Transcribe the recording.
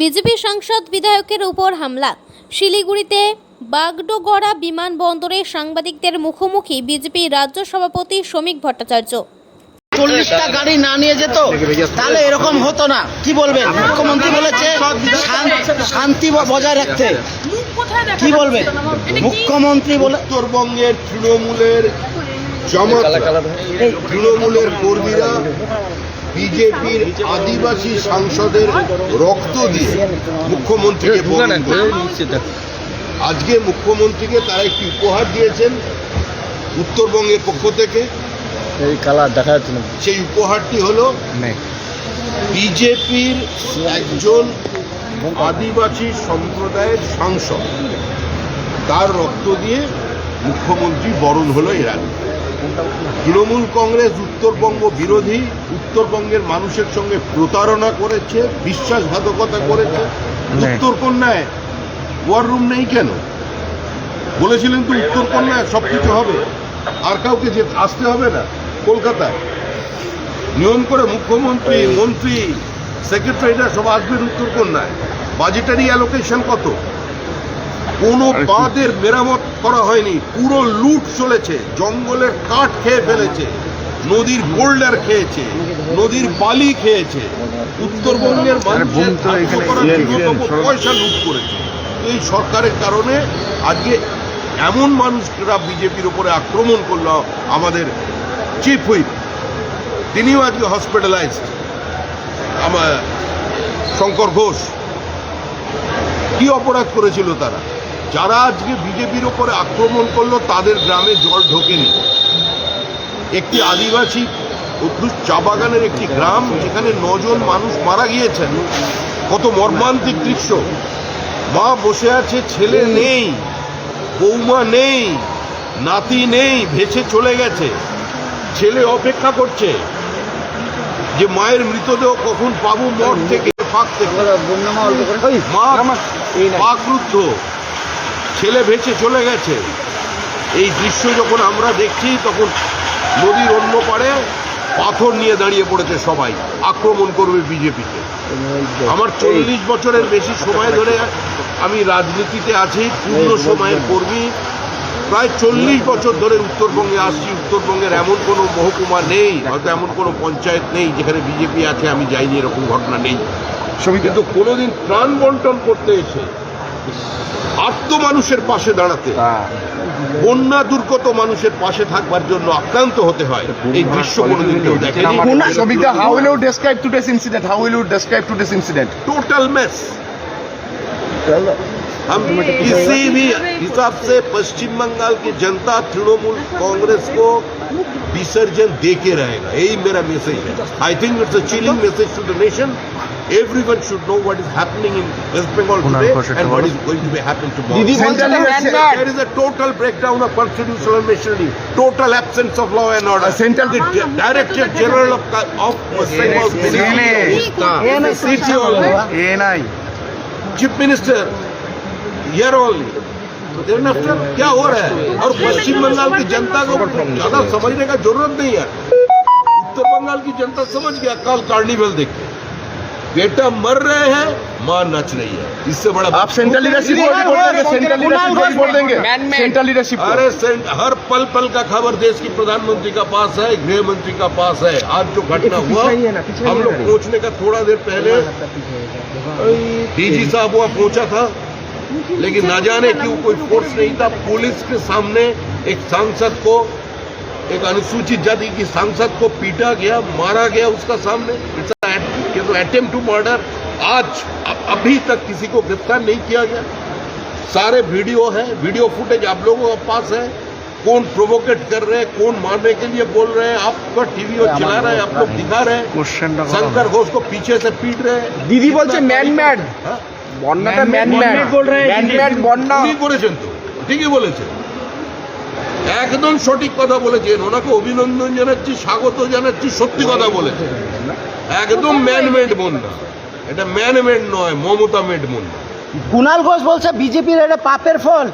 BJP সাংসদ বিধায়কের উপর হামলা। শিলিগুড়িতে বাগডোগড়া বিমানবন্দরে সাংবাদিকদের মুখোমুখি বিজেপি রাজ্য সভাপতি শ্রমিক ভট্টাচার্য। চল্লিশটা গাড়ি না নিয়ে যেত তাহলে এরকম হতো না। কি বলবেন? মুখ্যমন্ত্রী বলেছে শান্তি বজায় রাখতে। কি বলবেন? মুখ্যমন্ত্রী বলে উত্তরবঙ্গের তৃণমূলের জামাত তৃণমূলের কর্মীরা বিজেপির আদিবাসী সাংসদের রক্ত দিয়ে মুখ্যমন্ত্রীকে। আজকে মুখ্যমন্ত্রীকে তারা একটি উপহার দিয়েছেন উত্তরবঙ্গের পক্ষ থেকে। এই কালার দেখা যাচ্ছে সেই উপহারটি হলো বিজেপির একজন আদিবাসী সম্প্রদায়ের সাংসদ। তার রক্ত দিয়ে মুখ্যমন্ত্রী বরণ হলো এরা তৃণমূল কংগ্রেস উত্তরবঙ্গ বিরোধী উত্তরবঙ্গের মানুষের সঙ্গে প্রতারণা করেছে বিশ্বাসঘাতকতা করেছে। উত্তরকন্যায় ওয়ার রুম নেই কেন? বলেছিলেন তো উত্তরকন্যায় সব কিছু হবে। আর কাউকে যে আসতে হবে না কলকাতায়। নিয়ম করে মুখ্যমন্ত্রী মন্ত্রী সেক্রেটারিরা সব আসবেন উত্তরকন্যায়। বাজেটারি অ্যালোকেশন কত? কোনো বাঁধের মেরামত করা হয়নি। পুরো লুট চলেছে জঙ্গলের কাঠ খেয়ে ফেলেছে নদীর বোল্ডার খেয়েছে নদীর বালি খেয়েছে উত্তরবঙ্গের করার ন্যূনতম পয়সা লুট করেছে। এই সরকারের কারণে আজকে এমন মানুষরা বিজেপির উপরে আক্রমণ করল আমাদের চিফ হুইপ। তিনিও আজকে হসপিটালাইজড আমার শঙ্কর ঘোষ। কি অপরাধ করেছিল তারা? যারা আজকে বিজেপির ওপরে আক্রমণ করল, তাদের গ্রামে জল ঢোকেনি। একটি আদিবাসী অদ্ভুত চা বাগানের একটি গ্রাম, যেখানে নজন মানুষ মারা গিয়েছেন। কত মর্মান্তিক দৃশ্য। মা বসে আছে, ছেলে নেই, বৌমা নেই, নাতি নেই, ভেসে চলে গেছে। ছেলে অপেক্ষা করছে যে মায়ের মৃতদেহ কখন পাবো মঠ থেকে। ছেলে ভেসে চলে গেছে। এই দৃশ্য যখন আমরা দেখছি তখন নদীর অন্য পাড়ে পাথর নিয়ে দাঁড়িয়ে পড়েছে সবাই। আক্রমণ করবে বিজেপিকে। আমার চল্লিশ বছরের বেশি সময় ধরে আমি রাজনীতিতে আছি পূর্ণ সময়ের কর্মী। প্রায় চল্লিশ বছর ধরে উত্তরবঙ্গে আসছি। উত্তরবঙ্গের এমন কোনো মহকুমা নেই হয়তো এমন কোনো পঞ্চায়েত নেই যেখানে বিজেপি আছে আমি যাইনি এরকম ঘটনা নেই। কিন্তু কোনোদিন প্রাণ বন্টন করতে এসে আত্ম মানুষের পাশে দাঁড়াতে বন্যা দুর্গত মানুষের পাশে থাকবার জন্য আক্রান্ত হতে হয় এই দৃশ্য কোনোদিন কেউ দেখেনি Shobita, how will you describe today's incident? How will you describe today's incident? Total mess हम किसी भी हिसाब से पश्चिम बंगाल की जनता तृणमूल कांग्रेस को विसर्जन दे के रहेगा यही मेरा मैसेज है I think it's a chilling message to the nation everyone should know what is happening in West Bengal today and what is going to be happening tomorrow. Central There is a total breakdown of constitutional machinery, total absence of law and order. Uh, central- the Di- Director General of, of West Bengal Ministry, ANI. Chief minister here only then after क्या हो रहा है और पश्चिम बंगाल की जनता को ज़्यादा समझने का ज़रूरत नहीं है उत्तर बंगाल की जनता समझ गया कल कार्निवल देख बेटा मर रहे हैं माँ नच रही है। इससे बड़ा आप सेंट्रल लीडरशिप को रिपोर्ट देंगे सेंट्रल लीडरशिप को रिपोर्ट देंगे। सेंट्रल लीडरशिप अरे सेंट- हर पल पल का खबर देश की प्रधानमंत्री का पास है गृह मंत्री का पास है। आज जो घटना हुआ हम लोग पहुँचने का थोड़ा देर पहले डीजी साहब वहाँ पहुँचा था लेकिन ना जाने क्यों कोई फोर्स नहीं था। पुलिस के सामने एक सांसद को एक अनुसूचित जाति की सांसद को पीटा गया मारा गया उसका सामने इट्स अटेम्प्ट टू मर्डर आज अ- अभी तक किसी को गिरफ्तार नहीं किया गया सारे वीडियो है वीडियो फुटेज आप लोगों के पास है कौन प्रोवोकेट कर रहे हैं कौन मारने के लिए बोल रहे हैं आपका टीवी और चला रहे हैं आप लोग दिखा रहे हैं शंकर घोष को पीछे से पीट रहे हैं দিদি বলছে ম্যান ম্যাড হ্যাঁ? বন্যাটা ম্যান ম্যাড ম্যান ম্যাড বন্যা উনি করেছেন তো ঠিকই বলেছেন একদম সঠিক কথা বলেছেন। ওনাকে অভিনন্দন জানাচ্ছি, স্বাগত জানাচ্ছি, সত্যি কথা বলেছেন। একদম ম্যানমেড বন্যা এটা ম্যানমেড নয় মমতা মেড বন্যা কুণাল ঘোষ বলছে, বিজেপির এটা পাপের ফল।